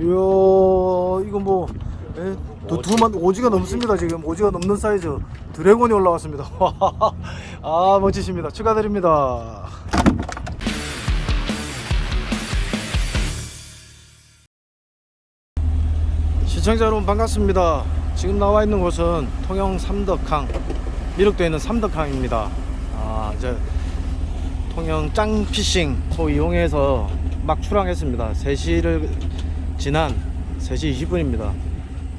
이야 이거 뭐 예? 두, 두만 오지가 넘습니다 지금. 오지가 넘는 사이즈. 드래곤이 올라왔습니다. 아 멋지십니다. 축하드립니다. 시청자 여러분 반갑습니다. 지금 나와 있는 곳은 통영 삼덕항 미륵도에 있는 삼덕항입니다. 아 이제 통영 짱피싱 소 이용해서 막 출항했습니다. 3시를 지난 3시 20분입니다.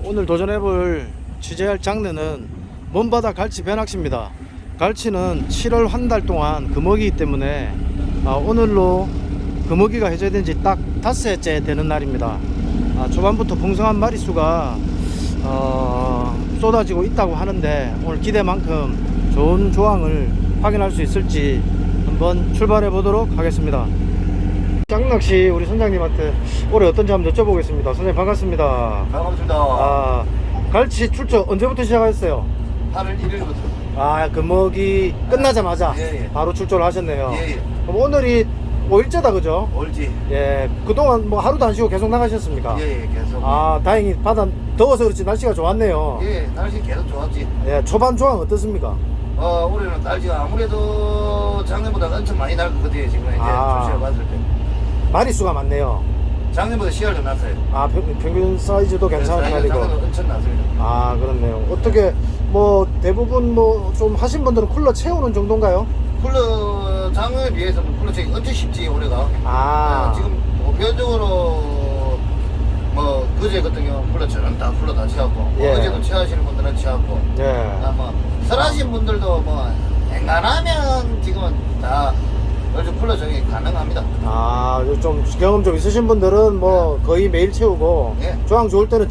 오늘 도전해볼 취재할 장르는 먼바다 갈치 배낚시입니다. 갈치는 7월 한 달 동안 금어기이기 때문에 아, 오늘로 금어기가 해제된 지딱 닷새째 되는 날입니다. 아, 초반부터 풍성한 마리수가 어, 쏟아지고 있다고 하는데 오늘 기대만큼 좋은 조항을 확인할 수 있을지 한번 출발해 보도록 하겠습니다. 짱낚시 우리 선장님한테 올해 어떤지 한번 여쭤보겠습니다. 선생님 반갑습니다. 반갑습니다. 아 갈치 출처 언제부터 시작하셨어요? 8월 1일부터. 아 금먹이 끝나자마자 예, 예. 바로 출조를 하셨네요. 예, 예. 그럼 오늘이 5일째다 그죠? 올지. 예 그동안 뭐 하루도 안 쉬고 계속 나가셨습니까? 예, 예, 계속. 아 다행히 바다 더워서 그렇지 날씨가 좋았네요. 예, 날씨 계속 좋았지. 예, 초반 조항 어떻습니까? 어, 올해는 날씨가 아무래도 작년보다 엄청 많이 날것 같아요, 지금 이제 아. 조시를 봤을 때. 마리수가 많네요. 작년보다 씨알 좀 났어요. 아 평, 평균 사이즈도 괜찮은 작년- 편이고. 작년보다 엄청 났습니다. 아 그렇네요. 어떻게 뭐 대부분 뭐 좀 하신 분들은 쿨러 채우는 정도인가요? 쿨러, 작년에 비해서는 쿨러 체이 엄청 쉽지, 올해가. 아 어, 지금 보편적으로 뭐, 그제 같은 경우는 쿨러 저는 다 쿨러 다 채웠고, 뭐 예. 어제도 채하시는 분들은 채웠고, 예. 아, 뭐, 설하신 분들도 뭐, 앵간하면 지금은 다 요즘 쿨러 적용이 가능합니다. 아 좀 경험 좀 있으신 분들은 뭐 거의 매일 채우고 예. 조항 좋을 때는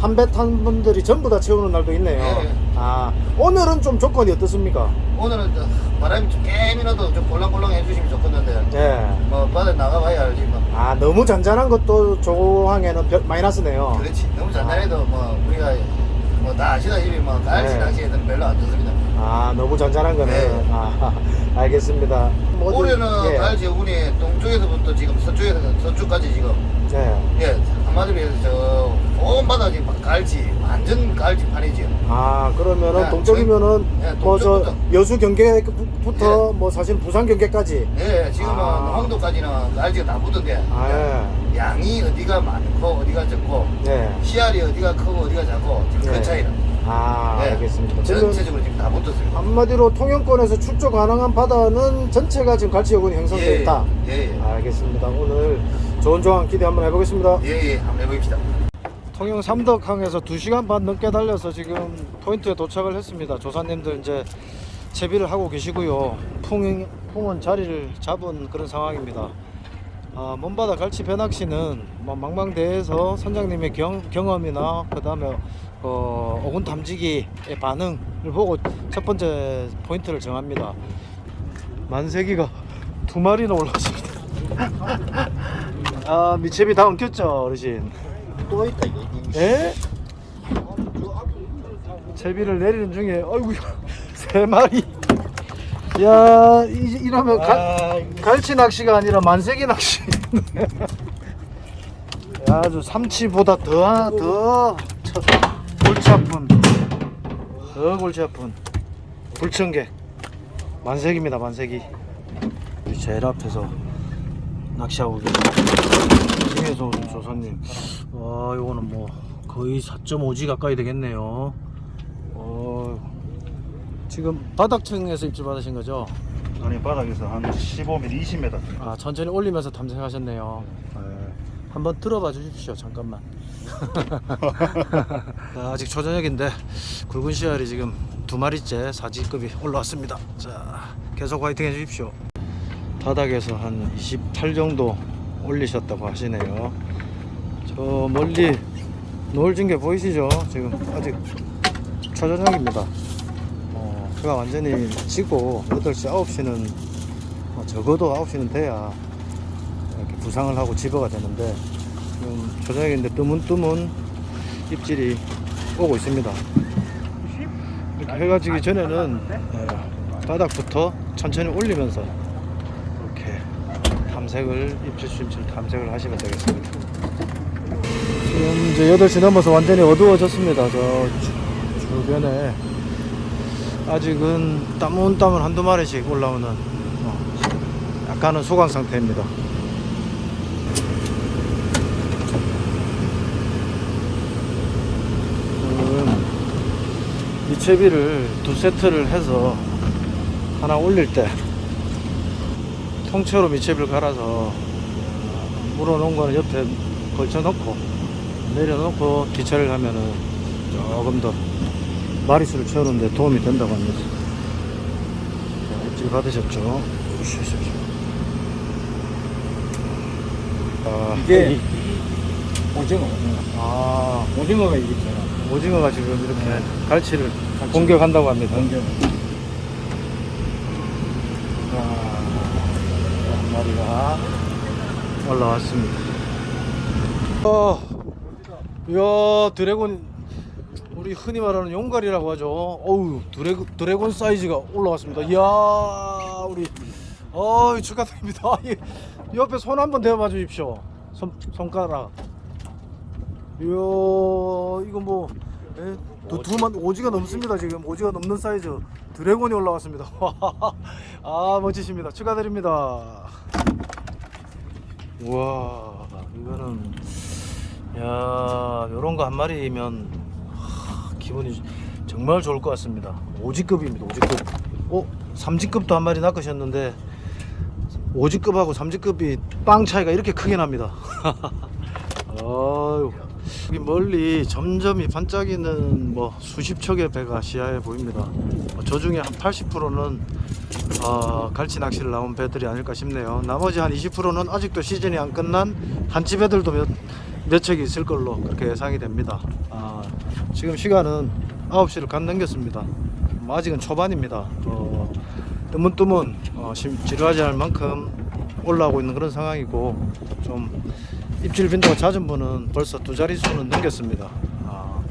한 배 탄 분들이 전부 다 채우는 날도 있네요. 예, 예. 아 오늘은 좀 조건이 어떻습니까? 오늘은 저 바람이 좀 깨미라도 좀 볼랑볼랑 해주시면 좋겠는데, 예. 뭐, 바다에 나가봐야 알지, 뭐. 아 너무 잔잔한 것도 조항에는 별- 마이너스네요. 그렇지. 너무 잔잔해도 뭐, 우리가 뭐, 다 아시다시피 뭐, 갈치 네. 낚시에는 별로 안 좋습니다. 아 너무 잔잔한 거는 네. 아 알겠습니다. 뭐, 올해는 예. 갈치 운이 동쪽에서부터 지금 서쪽에서 서쪽까지 지금 예. 예 한마디로 해서 저온 바다 지금 갈치 완전 갈치판이지요. 아 그러면은 네, 동쪽이면은 네, 뭐 저 동쪽부터. 여수 경계부터 뭐 사실 부산 경계까지 예 지금은 아. 홍도까지는 갈치가 다 붙은데 아 예. 양이 어디가 많고 어디가 적고 네. 씨알이 어디가 크고 어디가 작고 지금 네. 그 차이는 아 예, 알겠습니다. 전체적으로 지금 다 붙었습니다. 한마디로 통영권에서 출조 가능한 바다는 전체가 지금 갈치 여군이 형성되어 예, 있다. 예, 예. 알겠습니다. 오늘 좋은 조항 기대 한번 해보겠습니다. 예, 예, 한번 해봅시다. 통영 삼덕항에서 2시간 반 넘게 달려서 지금 포인트에 도착을 했습니다. 조사님들 이제 채비를 하고 계시고요. 풍, 풍은 자리를 잡은 그런 상황입니다. 아, 먼바다 갈치 배낚시는 뭐 망망대해에서 선장님의 경, 경험이나 그 다음에 어, 어군 탐지기의 반응을 보고 첫 번째 포인트를 정합니다. 만세기가 두 마리나 올랐습니다. 아, 미채비 다 엉켰죠, 어르신? 또 있다 이거. 에? 제비를 내리는 중에 어이구 세 마리 야 이, 이러면 갈, 갈치 낚시가 아니라 만세기 낚시 야, 아주 삼치보다 더, 더 쳐- 골치 아픈 더 골치 아픈 불청객. 만세기 우리 제일 앞에서 낚시하고 계신 중에서 오신 조사님. 와 이거는 뭐 거의 4.5G 가까이 되겠네요. 어, 지금 바닥층에서 입질 받으신 거죠? 아니 바닥에서 한 15m, 20m. 아 천천히 올리면서 탐색하셨네요. 네. 한번 들어봐 주십시오 잠깐만 자, 아직 초저녁인데 굵은 씨알이 지금 두 마리째 사지급이 올라왔습니다. 자 계속 화이팅 해주십시오. 바닥에서 한 28 정도 올리셨다고 하시네요. 저 멀리 노을 진게 보이시죠? 지금 아직 초저녁입니다. 어, 해가 완전히 지고 8시 9시는 어, 적어도 9시는 돼야 이렇게 부상을 하고 집어가 되는데 지금 저녁인데 뜨문뜨문 입질이 오고 있습니다. 이렇게 해가 지기 전에는 예, 바닥부터 천천히 올리면서 이렇게 탐색을 입질 수입질 탐색을 하시면 되겠습니다. 이제 8시 넘어서 완전히 어두워졌습니다. 저 주- 주변에 아직은 따문따문 한두 마리씩 올라오는 어, 약간은 소강 상태입니다. 지금 미채비를 두 세트를 해서 하나 올릴 때 통째로 미채비를 갈아서 물어놓은 거는 옆에 걸쳐놓고 내려놓고 기차를 하면은 조금 더 마리수를 채우는데 도움이 된다고 합니다. 자, 입질 받으셨죠? 아, 이게 이- 오징어. 아, 오징어가 이게 있잖아. 오징어가 지금 이렇게 네. 갈치를 갈치. 공격한다고 합니다. 공격. 한 마리가 올라왔습니다. 어, 이야 드래곤 우리 흔히 말하는 용갈이라고 하죠. 어우 드래곤 드래곤 사이즈가 올라왔습니다. 이야 우리 어 축하드립니다. 이 옆에 손 한번 대봐 주십시오. 손 손가락. 이야 이거 뭐 예, 두, 두만 오지가 넘습니다 지금 오지가 넘는 사이즈 드래곤이 올라왔습니다. 아 멋지십니다. 축하드립니다. 우와 이거는 야 요런 거 한 마리면 하, 기분이 정말 좋을 것 같습니다. 오지급입니다. 오지급. 어 삼지급도 한 마리 낚으셨는데 오지급하고 삼지급이 빵 차이가 이렇게 크게 납니다. 아유 여기 멀리 점점이 반짝이는 뭐 수십 척의 배가 시야에 보입니다. 어, 저 중에 한 80%는 어, 갈치 낚시를 나온 배들이 아닐까 싶네요. 나머지 한 20%는 아직도 시즌이 안 끝난 한치 배들도 몇, 몇 척이 있을 걸로 그렇게 예상이 됩니다. 아, 지금 시간은 9시를 간 넘겼습니다. 뭐 아직은 초반입니다. 어, 뜨문뜨문 어, 심- 지루하지 않을 만큼 올라오고 있는 그런 상황이고 좀 입질 빈도가 잦은 분은 벌써 두 자릿수는 넘겼습니다. 아,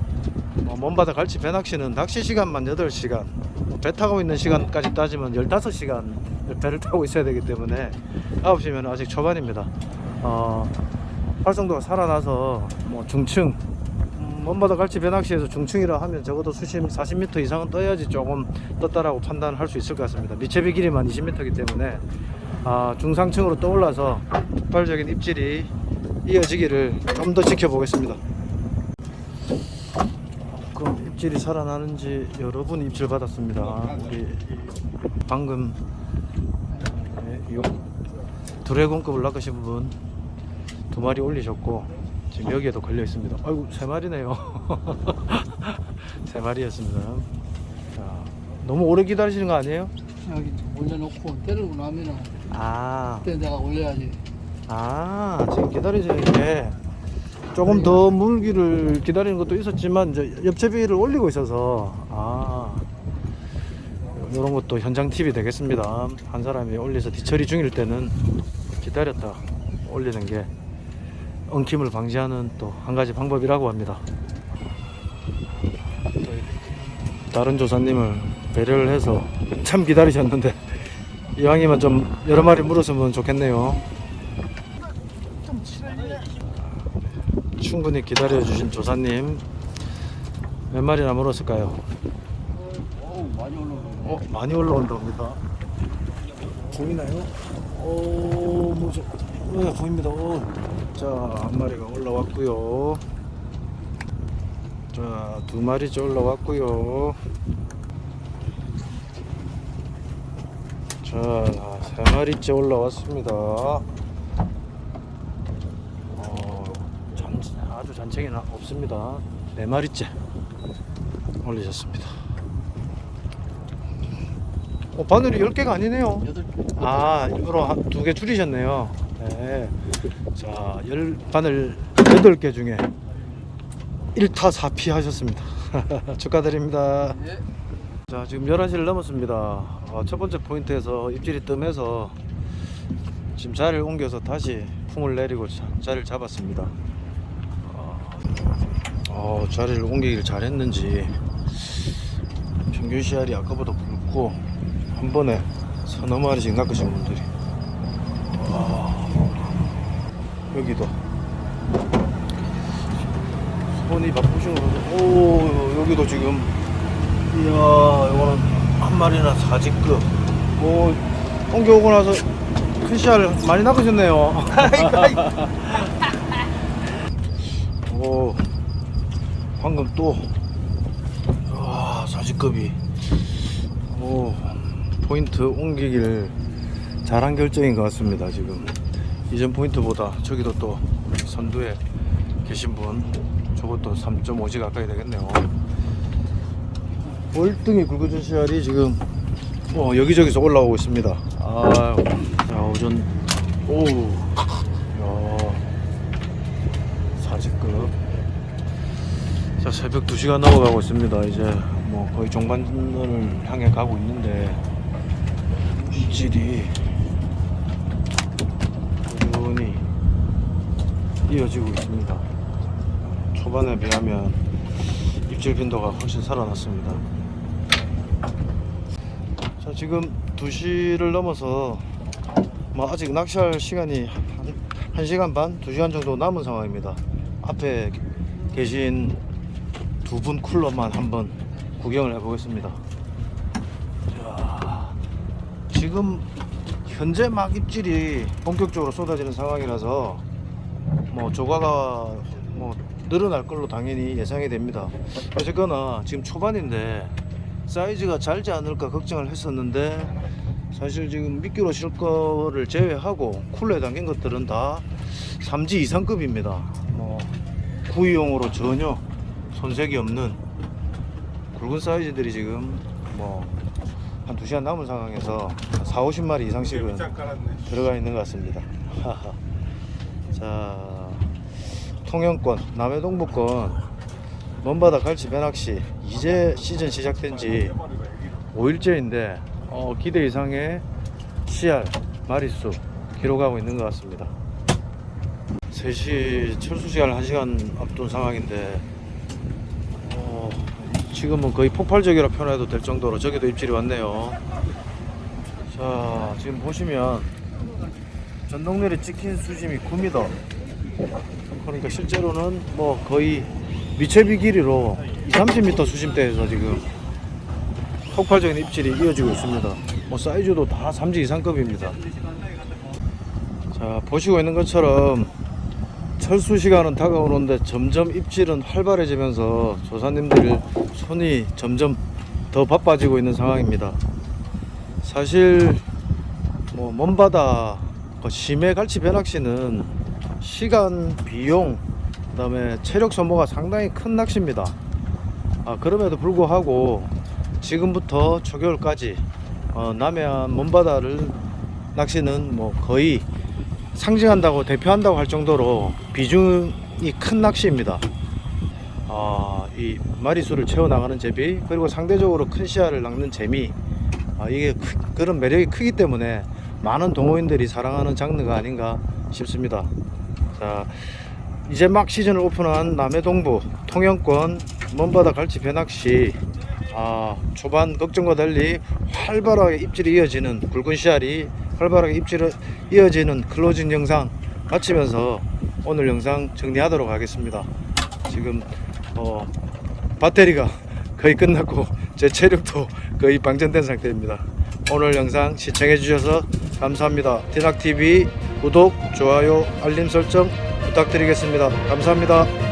뭐 먼바다 갈치 배낚시는 낚시 시간만 8시간 뭐배 타고 있는 시간까지 따지면 15시간 배를 타고 있어야 되기 때문에 9시면 아직 초반입니다. 어, 활성도가 살아나서 뭐 중층 음, 먼바다 갈치 배낚시에서 중층이라 하면 적어도 수심 40m 이상은 떠야지 조금 떴다라고 판단할 수 있을 것 같습니다. 미채비 길이만 20m이기 때문에 아, 중상층으로 떠올라서 폭발적인 입질이 이어지기를 좀 더 지켜보겠습니다. 그럼 입질이 살아나는지 여러분 입질 받았습니다. 우리 방금 네, 요 드래곤급을 낚으신 분 두 마리 올리셨고 지금 여기에도 걸려 있습니다. 아이고 세 마리네요. 세 마리였습니다. 자, 너무 오래 기다리시는 거 아니에요? 여기 올려놓고 때리고 나면은 아, 그때 내가 올려야지. 아 지금 기다리시는 게 조금 더 물기를 기다리는 것도 있었지만 이제 옆채비를 올리고 있어서 아 이런 것도 현장 팁이 되겠습니다. 한 사람이 올려서 뒤처리 중일 때는 기다렸다 올리는 게 엉킴을 방지하는 또 한 가지 방법이라고 합니다. 다른 조사님을 배려를 해서 참 기다리셨는데 이왕이면 좀 여러 마리 물었으면 좋겠네요. 충분히 기다려주신 조사님 몇 마리나 물었을까요? 많이. 어, 많이 올라온답니다. 보이나요? 오, 뭐죠? 네, 보입니다. 오. 자, 한 마리가 올라왔고요. 자, 두 마리째 올라왔고요. 자, 세 마리째 올라왔습니다. 어, 잔, 아주 잔챙이는 없습니다. 네 마리째 올리셨습니다. 어, 바늘이 10개가 아니네요. 여덟 개. 아, 일부러 두 개 줄이셨네요. 네. 자, 열, 바늘 8개 중에 1타 4피 하셨습니다. 축하드립니다. 예. 자, 지금 11시를 넘었습니다. 어, 첫 번째 포인트에서 입질이 뜸해서 지금 자리를 옮겨서 다시 풍을 내리고 자, 자리를 잡았습니다. 어, 어, 자리를 옮기기를 잘했는지. 평균 씨알이 아까보다 굵고 한 번에 서너 마리씩 낚으신 분들이. 와, 여기도. 손이 바쁘신 거 같아요. 오 여기도 지금. 이야 이거는 한 마리나 사직급. 오 옮겨오고 나서 큰 씨알 많이 낚으셨네요. 오 방금 또. 와, 사직급이. 오 포인트 옮기길 잘한 결정인 것 같습니다 지금. 이전 포인트보다 저기도 또 선두에 계신 분 저것도 3.5지 가까이 되겠네요. 월등히 굵어진 씨알이 지금 어, 여기저기서 올라오고 있습니다. 아, 자 오전 오우 야 사직급 자 새벽 2시가 넘어가고 있습니다. 이제 뭐 거의 종반을 향해 가고 있는데 입질이 꾸준히 이어지고 있습니다. 초반에 비하면 입질 빈도가 훨씬 살아났습니다. 자 지금 2시를 넘어서 뭐 아직 낚시할 시간이 한 1시간 반, 2시간 정도 남은 상황입니다. 앞에 계신 두분 쿨러만 한번 구경을 해보겠습니다 자, 지금 현재 막 입질이 본격적으로 쏟아지는 상황이라서 뭐 조과가 뭐 늘어날 걸로 당연히 예상이 됩니다. 어쨌거나 지금 초반인데 사이즈가 잘지 않을까 걱정을 했었는데 사실 지금 미끼로 실 거를 제외하고 쿨러에 담긴 것들은 다 3지 이상급입니다. 뭐 구이용으로 전혀 손색이 없는 굵은 사이즈들이 지금 뭐 한 2시간 남은 상황에서 4, 50마리 이상씩은 들어가 있는 것 같습니다. 자, 통영권, 남해동부권, 먼바다 갈치 배낚시 이제 시즌 시작된 지 5일째인데 어, 기대 이상의 씨알, 마리수 기록하고 있는 것 같습니다. 3시 철수 시간을 1시간 앞둔 상황인데 어, 지금은 거의 폭발적이라 표현해도 될 정도로 저기도 입질이 왔네요. 자, 지금 보시면 전동넬에 찍힌 수심이 9m. 그러니까 실제로는 뭐 거의 미채비 길이로 2, 30m 수심대에서 지금 폭발적인 입질이 이어지고 있습니다. 뭐 사이즈도 다 3지 이상급입니다. 자, 보시고 있는 것처럼 철수 시간은 다가오는데 점점 입질은 활발해지면서 조사님들 손이 점점 더 바빠지고 있는 상황입니다. 사실 뭐 먼바다 그 심해 갈치 배낚시는 시간, 비용, 그다음에 체력 소모가 상당히 큰 낚시입니다. 아, 그럼에도 불구하고 지금부터 초겨울까지 어, 남해안 먼바다를 낚시는 뭐 거의 상징한다고 대표한다고 할 정도로 비중이 큰 낚시입니다. 아, 이 마리수를 채워 나가는 재미 그리고 상대적으로 큰 씨알을 낚는 재미 아, 이게 크- 그런 매력이 크기 때문에 많은 동호인들이 사랑하는 장르가 아닌가 싶습니다. 자, 이제 막 시즌을 오픈한 남해동부 통영권 먼바다 갈치 배낚시 아, 초반 걱정과 달리 활발하게 입질이 이어지는 굵은 씨알이 활발하게 입질이 이어지는 클로징 영상 마치면서 오늘 영상 정리하도록 하겠습니다. 지금 어, 배터리가 거의 끝났고 제 체력도 거의 방전된 상태입니다. 오늘 영상 시청해 주셔서 감사합니다. 디낙TV 구독, 좋아요, 알림 설정 부탁드리겠습니다. 감사합니다.